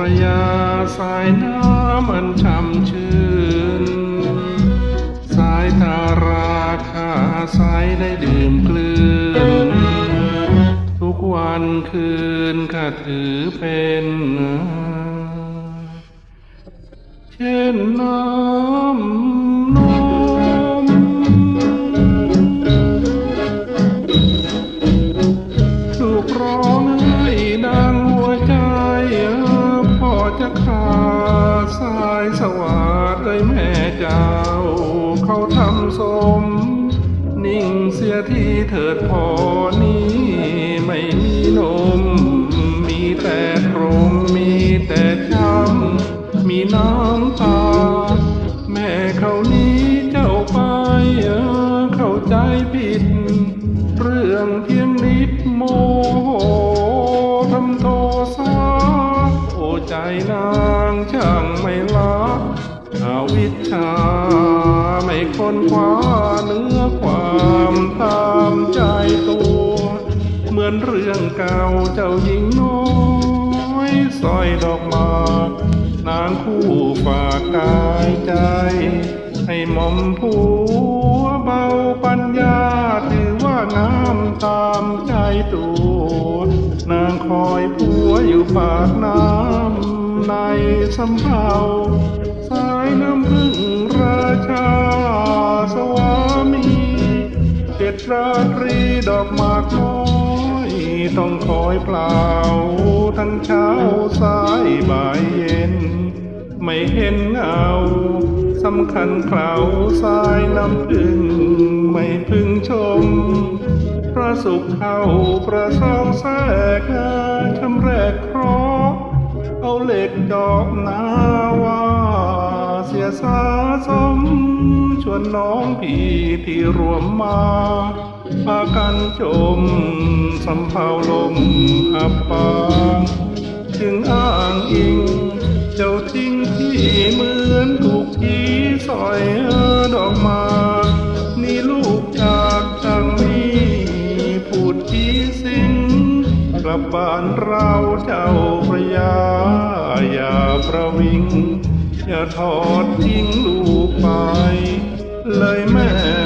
ระยาสายน้ำอันช่ำชื่น สายทาราคาสายได้ดื่มกลืน ทุกวันคืนข้าถือเป็นเช่นน้ำนมลูกร้องให้ สวัสดิ์เลยแม่เจ้า เขาทำสม นิ่งเสียทีเถิดพอนี้ไม่มีนม มีแต่ตรมมีแต่ช้ำมีน้ำตา แม่เขานี้เจ้าไปเข้าใจผิด เรื่องเพียงนิดโมโหทำโทสาโอใจนางช่างไม่ลา วิชา ไม่ค้นคว้าเนื้อความตามใจตัว เหมือนเรื่องเก่าเจ้าหญิงน้อยสร้อยดอกมากนางคู่ฝากกายใจ ให้หม่อมผัวเบาปัญญา ถือว่างามตามใจตัวนางคอยผัวอยู่ปากน้ำในสำเภา ราตรีดอกหมากน้อยต้องคอยเปล่า ทั้งเช้าสายบ่ายเย็น ไม่เห็นเงาสำคัญคราวสายน้ำพึ่งไม่พึงชม พระสุขเข้าประสองแทรกงาชำแรกคราะห์เอาเหล็กดอกนาวาเสียสาสม ชวนน้องพี่ที่รวมมาพากันจมสำเภาลมอับปางจึงอ้างอิง เจ้าทิ้งที่เหมือนถูกผีสอยดอกมานี่ลูกจากจังนี้พูดผีสิงกลับบ้านเราเจ้าพระยาอย่าประวิง อย่าทอดทิ้งลู ไป เลยแม่